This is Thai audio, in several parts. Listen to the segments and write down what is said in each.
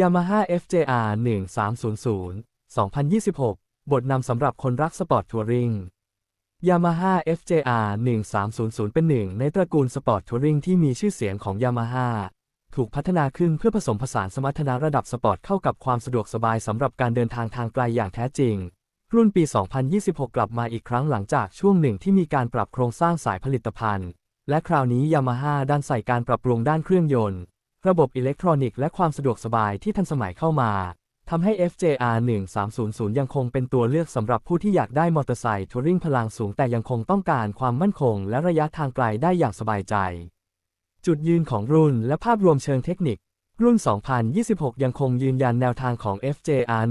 Yamaha FJR 1300 2026 บทนำสำหรับคนรักสปอร์ตทัวริง Yamaha FJR 1300 เป็นหนึ่งในตระกูลสปอร์ตทัวริงที่มีชื่อเสียงของ Yamaha ถูกพัฒนาขึ้นเพื่อผสมผสานสมรรถนะระดับสปอร์ตเข้ากับความสะดวกสบายสำหรับการเดินทางทางไกลอย่างแท้จริง รุ่นปี 2026 กลับมาอีกครั้งหลังจากช่วงหนึ่งที่มีการปรับโครงสร้างสายผลิตภัณฑ์ และคราวนี้ Yamaha ดันใส่การปรับปรุงด้านเครื่องยนต์ ระบบอิเล็กทรอนิกส์และความสะดวกสบายที่ทันสมัยเข้ามาทำให้ FJR 1300 ยังคงเป็นตัวเลือกสำหรับผู้ที่อยากได้มอเตอร์ไซค์ทัวริงพลังสูงแต่ยังคงต้องการความมั่นคงและระยะทางไกลได้อย่างสบายใจ จุดยืนของรุ่นและภาพรวมเชิงเทคนิค รุ่น 2026 ยังคงยืนยันแนวทางของ FJR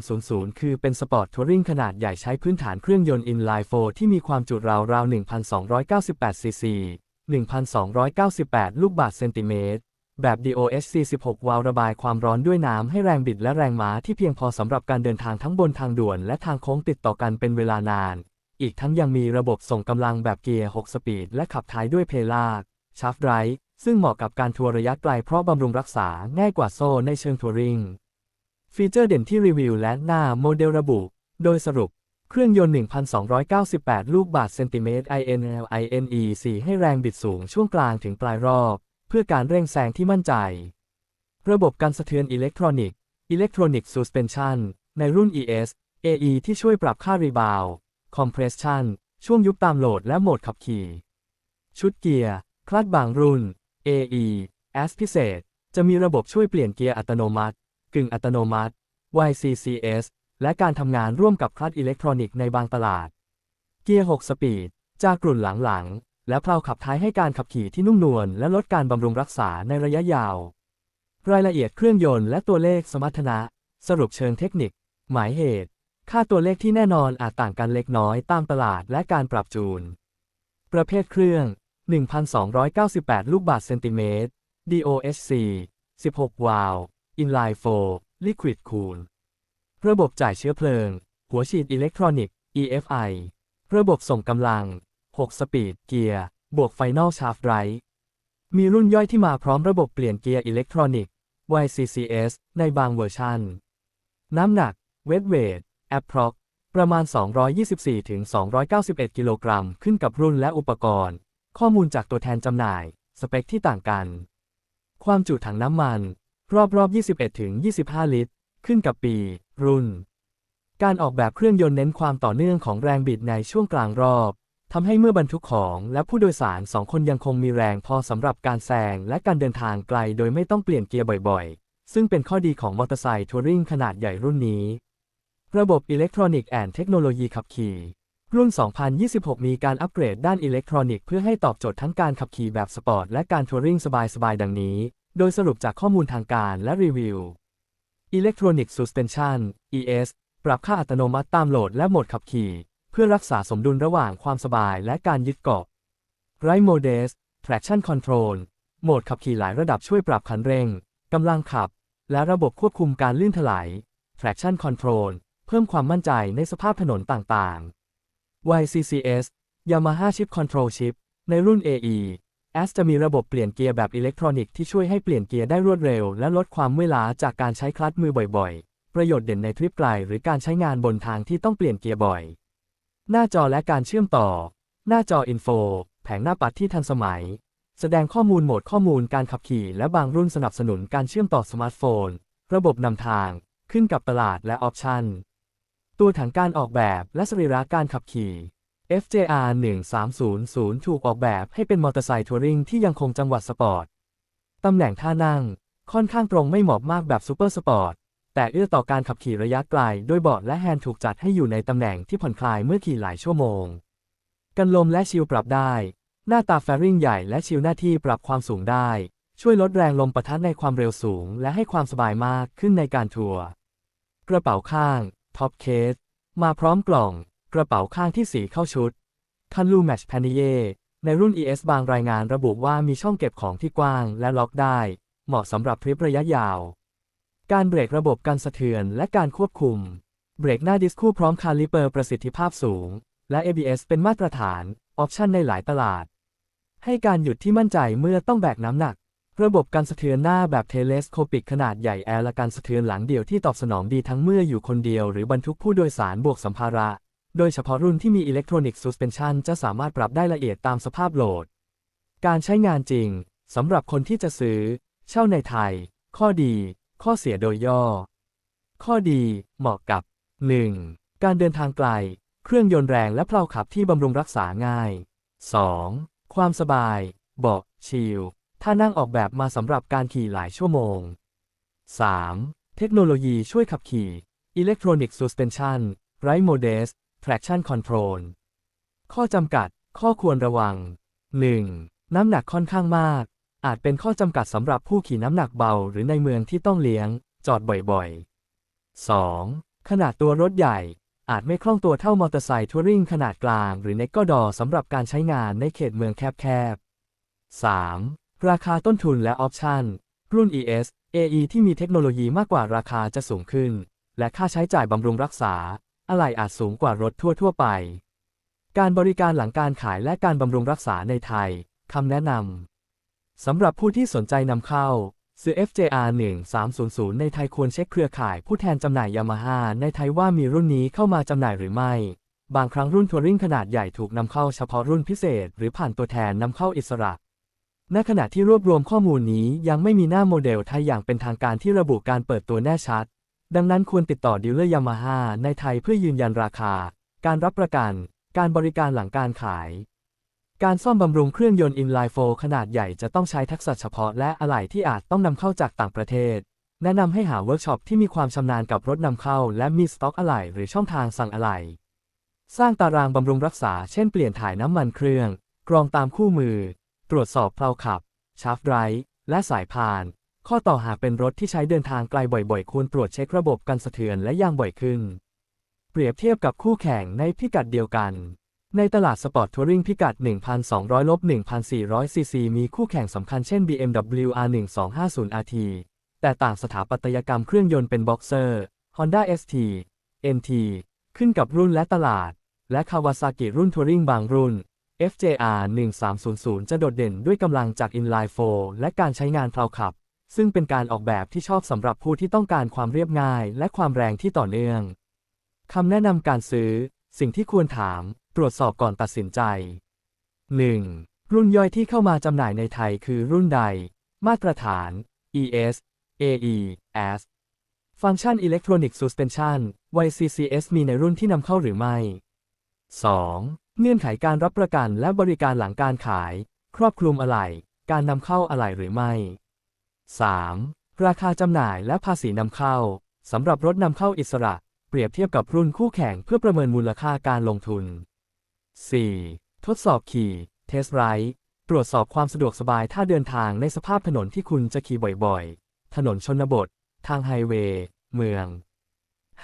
1300 คือเป็นสปอร์ตทัวริงขนาดใหญ่ใช้พื้นฐานเครื่องยนต์ inline 4 ที่มีความจุราวๆ1,298ซีซี 1,298 ลูกบาศก์เซนติเมตร แบบ DOHC 16วาล์วระบายความร้อนด้วยน้ำให้แรงบิดและแรงม้าที่เพียงพอสำหรับการเดินทางทั้งบนทางด่วนและทางโค้งติดต่อกันเป็นเวลานาน อีกทั้งยังมีระบบส่งกำลังแบบเกียร์ 6 สปีด และขับท้ายด้วยเพลากชาร์ฟไรท์ซึ่งเหมาะกับการทัวร์ระยะไกลเพราะบำรุงรักษาง่ายกว่าโซ่ในเชิงทัวริง ฟีเจอร์เด่นที่รีวิวและหน้าโมเดลระบุ โดยสรุป เครื่องยนต์ 1,298 ลูกบาศก์เซนติเมตร INL INE 4ให้แรงบิดสูงช่วงกลางถึงปลายรอบ เพื่อการเร่งแซงที่มั่นใจ ระบบการสะเทือนอิเล็กทรอนิกส์ Electronic Suspension ในรุ่น ES AE ที่ช่วยปรับค่ารีบาว Compression ช่วงยุบตามโหลดและโหมดขับขี่ ชุดเกียร์คลัดบางรุ่น AE S พิเศษ จะมีระบบช่วยเปลี่ยนเกียร์อัตโนมัติ กึ่งอัตโนมัติ YCCS และการทำงานร่วมกับคลัดอิเล็กทรอนิกส์ในบางตลาด เกียร์ 6 สปีด จากกลุ่นหลังๆ และเพลาขับท้ายให้การขับขี่ที่นุ่มนวลและลดการบำรุงรักษาในระยะยาว รายละเอียดเครื่องยนต์และตัวเลขสมรรถนะ สรุปเชิงเทคนิค หมายเหตุ ค่าตัวเลขที่แน่นอนอาจต่างกันเล็กน้อยตามตลาดและการปรับจูน ประเภทเครื่อง 1,298 ลูกบาศก์เซนติเมตร DOHC 16 วาล์ว Inline 4 Liquid Cool ระบบจ่ายเชื้อเพลิง หัวฉีดอิเล็กทรอนิกส์ EFI ระบบส่งกำลัง 6 สปีดเกียร์ บวกไฟนอลชาร์ฟไรท์มีรุ่นย่อยที่มาพร้อมระบบเปลี่ยนเกียร์อิเล็กทรอนิกส์ YCCS ในบางเวอร์ชัน น้ำหนัก เวทเวท approx ประมาณ 224-291 กิโลกรัม ขึ้นกับรุ่นและอุปกรณ์ ข้อมูลจากตัวแทนจำหน่าย สเปคที่ต่างกัน ความจุถังน้ำมัน รอบรอบ 21-25 ลิตร ขึ้นกับปี รุ่น การออกแบบเครื่องยนต์เน้นความต่อเนื่องของแรงบิดในช่วงกลางรอบ ทำให้เมื่อบรรทุกของและผู้โดยสารสองคนยังคงมีแรงพอสำหรับการแซงและการเดินทางไกลโดยไม่ต้องเปลี่ยนเกียร์บ่อยๆ ซึ่งเป็นข้อดีของมอเตอร์ไซค์ทัวริงขนาดใหญ่รุ่นนี้ ระบบอิเล็กทรอนิกส์แอนเทคโนโลยีขับขี่ รุ่น 2026 มีการอัปเกรดด้านอิเล็กทรอนิกส์เพื่อให้ตอบโจทย์ทั้งการขับขี่แบบสปอร์ตและการทัวริงสบายๆ ดังนี้ โดยสรุปจากข้อมูลทางการและรีวิว Electronic Suspension ES ปรับค่าอัตโนมัติตามโหลดและโหมดขับขี่ เพื่อรักษาสมดุลระหว่างความสบายและการยึดเกาะ Ride Mode Traction Control โหมดขับขี่หลายระดับช่วยปรับคันเร่ง กำลังขับ และระบบควบคุมการลื่นถลาย Traction Control เพิ่มความมั่นใจในสภาพถนนต่างๆ YCCS Yamaha Chip Control Chip ในรุ่น AE S จะมีระบบเปลี่ยนเกียร์แบบอิเล็กทรอนิกส์ที่ช่วยให้เปลี่ยนเกียร์ได้รวดเร็ว และลดความเมื่อยล้าจากการใช้คลัตช์มือบ่อยๆ ประโยชน์เด่นในทริปไกลหรือการใช้งานบนทางที่ต้องเปลี่ยนเกียร์บ่อย หน้าจอและการเชื่อมต่อ หน้าจออินโฟแผงหน้าปัดที่ทันสมัย แสดงข้อมูลโหมดข้อมูลการขับขี่ และบางรุ่นสนับสนุนการเชื่อมต่อสมาร์ทโฟน ระบบนำทาง ขึ้นกับตลาดและออปชันตัวถังการออกแบบและสรีระการขับขี่ FJR 1300 ถูกออกแบบให้เป็นมอเตอร์ไซค์ทัวริงที่ยังคงจังหวะสปอร์ต ตำแหน่งท่านั่ง ค่อนข้างตรงไม่เหมาะมากแบบซูเปอร์สปอร์ต แต่เอื้อต่อการขับขี่ระยะไกลโดยเบาะและแฮนด์ถูกจัดให้อยู่ในตำแหน่งที่ผ่อนคลายเมื่อขี่หลายชั่วโมง กันลมและชิลปรับได้ หน้าตาแฟริงใหญ่และชิลหน้าที่ปรับความสูงได้ ช่วยลดแรงลมปะทะในความเร็วสูง และให้ความสบายมากขึ้นในการทัวร์กระเป๋าข้างท็อปเคสมาพร้อมกล่อง กระเป๋าข้างที่สีเข้าชุดคันลูแมชแพนิเยในรุ่น ES บางรายงานระบุว่ามีช่องเก็บของที่กว้างและล็อกได้ เหมาะสำหรับทริประยะยาว การเบรกระบบการสะเทือนและการควบคุม เบรกหน้าดิสคู่พร้อมคาลิเปอร์ประสิทธิภาพสูง และ ABS เป็นมาตรฐาน ออปชันในหลายตลาด ให้การหยุดที่มั่นใจเมื่อต้องแบกน้ำหนัก ระบบการสะเทือนหน้าแบบเทเลสโคปิกขนาดใหญ่แอร์และการสะเทือนหลังเดี่ยวที่ตอบสนองดีทั้งเมื่ออยู่คนเดียวหรือบรรทุกผู้โดยสารบวกสัมภาระ โดยเฉพาะรุ่นที่มีอิเล็กทรอนิกส์ซูสเพนชันจะสามารถปรับได้ละเอียดตามสภาพโหลด การใช้งานจริงสำหรับคนที่จะซื้อ เช่าในไทย ข้อดี ข้อเสียโดยย่อ ข้อดีเหมาะกับ 1. การเดินทางไกล เครื่องยนต์แรงและเพลาขับที่บำรุงรักษาง่าย 2. ความสบาย เบาะชิลท่านั่งออกแบบมาสำหรับการขี่หลายชั่วโมง 3. เทคโนโลยีช่วยขับขี่ Electronic Suspension ไร้ Modest Traction Control ข้อจำกัด ข้อควรระวัง 1. น้ำหนักค่อนข้างมาก อาจเป็นข้อจำกัดสำหรับผู้ขี่น้ำหนักเบาหรือในเมืองที่ต้องเลี้ยง จอดบ่อยๆ 2. ขนาดตัวรถใหญ่ อาจไม่คล่องตัวเท่ามอเตอร์ไซค์ทัวริงขนาดกลาง หรือเนกก็ดอสำหรับการใช้งานในเขตเมืองแคบๆ 3. ราคาต้นทุนและออปชั่น รุ่น ES AE ที่มีเทคโนโลยีมากกว่าราคาจะสูงขึ้น และค่าใช้จ่ายบำรุงรักษา อะไหล่อาจสูงกว่ารถทั่วๆไป การบริการหลังการขายและการบำรุงรักษาในไทยคำแนะนำ สำหรับผู้ที่สนใจนำเข้า ซื้อ FJR 1300 ในไทยควรเช็คเครือข่ายผู้แทนจำหน่ายยามาฮ่าในไทยว่ามีรุ่นนี้เข้ามาจำหน่ายหรือไม่ บางครั้งรุ่นทัวริงขนาดใหญ่ถูกนำเข้าเฉพาะรุ่นพิเศษ หรือผ่านตัวแทนนำเข้าอิสระ ในขณะที่รวบรวมข้อมูลนี้ยังไม่มีหน้าโมเดลไทยอย่างเป็นทางการที่ระบุการเปิดตัวแน่ชัด ดังนั้นควรติดต่อดีลเลอร์ยามาฮ่าในไทยเพื่อยืนยันราคา การรับประกัน การบริการหลังการขาย การซ่อมบำรุงเครื่องยนต์อินไลน์โฟขนาดใหญ่จะต้องใช้ทักษะเฉพาะและอะไหล่ที่อาจต้องนำเข้าจากต่างประเทศ แนะนำให้หาเวิร์กช็อปที่มีความชำนาญกับรถนำเข้า และมีสต็อกอะไหล่หรือช่องทางสั่งอะไหล่สร้างตารางบำรุงรักษา เช่นเปลี่ยนถ่ายน้ำมันเครื่อง กรองตามคู่มือ ตรวจสอบเพลาขับ ชาร์ฟไรท์และสายพาน ข้อต่อหากเป็นรถที่ใช้เดินทางไกลบ่อยๆ ควรตรวจเช็คระบบกันสะเทือนและยางบ่อยขึ้น เปรียบเทียบกับคู่แข่งในพิกัดเดียวกัน ในตลาดสปอร์ตทัวริงพิกัด 1,200ลบ1,400 ซีซี มีคู่แข่งสำคัญเช่น BMW R1250 RT แต่ต่างสถาปัตยกรรมเครื่องยนต์เป็นบ็อกเซอร์ Honda ST NT ขึ้นกับรุ่นและตลาด และ Kawasaki รุ่นทัวริงบางรุ่น FJR 1300 จะโดดเด่นด้วยกำลังจาก Inline 4 และการใช้งานเพลาขับ ซึ่งเป็นการออกแบบที่ชอบสำหรับผู้ที่ต้องการความเรียบง่าย และความแรงที่ต่อเนื่องคำแนะนำการซื้อ สิ่งที่ควรถาม ตรวจสอบก่อนตัดสินใจ 1. รุ่นย่อยที่เข้ามาจำหน่ายในไทยคือรุ่นใด มาตรฐาน ES AE S ฟังก์ชัน Electronic Suspension YCCS มีในรุ่นที่นำเข้าหรือไม่ 2. เงื่อนไขการรับประกันและบริการหลังการขาย ครอบคลุมอะไหล่การนำเข้าอะไหล่หรือไม่ 3. ราคาจำหน่ายและภาษีนำเข้าสำหรับรถนำเข้าอิสระ เปรียบเทียบกับรุ่นคู่แข่งเพื่อประเมินมูลค่าการลงทุน 4. ทดสอบขี่เทสไรด์ตรวจสอบความสะดวกสบายถ้าเดินทางในสภาพถนนที่คุณจะขี่บ่อยๆ ถนนชนบท ทางไฮเวย์ เมือง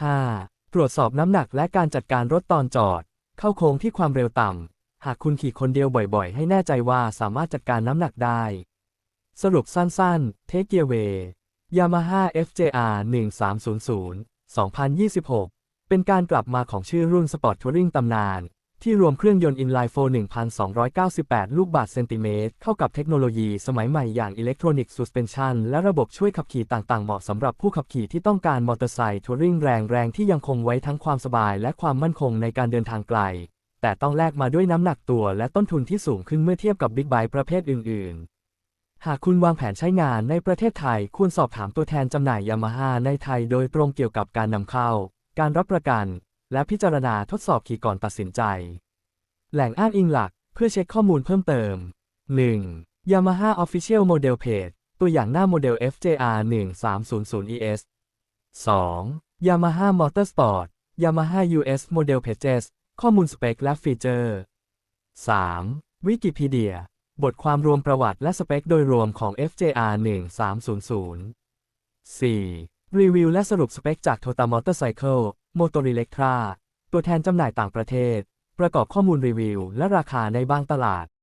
5. ตรวจสอบน้ำหนักและการจัดการรถตอนจอด เข้าโค้งที่ความเร็วต่ำ หากคุณขี่คนเดียวบ่อยๆ ให้แน่ใจว่าสามารถจัดการน้ำหนักได้ สรุปสั้นๆ Take Away Yamaha FJR 1300 2026 เป็นการกลับมาของชื่อรุ่น Sport Touring ตำนาน ที่รวมเครื่องยนต์ Inline 4 1,298 ลูกบาศก์เซนติเมตร เข้ากับเทคโนโลยีสมัยใหม่อย่าง Electronic Suspension และระบบช่วยขับขี่ต่างๆ เหมาะสำหรับผู้ขับขี่ที่ต้องการมอเตอร์ไซค์ทัวริงแรงๆที่ยังคงไว้ทั้งความสบายและความมั่นคงในการเดินทางไกล แต่ต้องแลกมาด้วยน้ำหนักตัวและต้นทุนที่สูงขึ้นเมื่อเทียบกับบิ๊กไบค์ประเภทอื่น ๆหากคุณวางแผนใช้งานในประเทศไทย ควรสอบถามตัวแทนจำหน่ายยามาฮ่าในไทยโดยตรงเกี่ยวกับการนำเข้า การรับประกัน และพิจารณาทดสอบขี่ก่อนตัดสินใจ แหล่งอ้างอิงหลักเพื่อเช็คข้อมูลเพิ่มเติม 1. Yamaha Official Model Page ตัวอย่างหน้าโมเดล FJR 1300 ES 2. Yamaha Motorsport Yamaha US Model Pages ข้อมูลสเปคและฟีเจอร์ 3. Wikipedia บทความรวมประวัติและสเปคโดยรวมของ FJR 1300 4. รีวิวและสรุปสเปคจาก Total Motorcycle โมโตริเล็กทราตัวแทนจำหน่ายต่างประเทศ ประกอบข้อมูลรีวิว และราคาในบางตลาด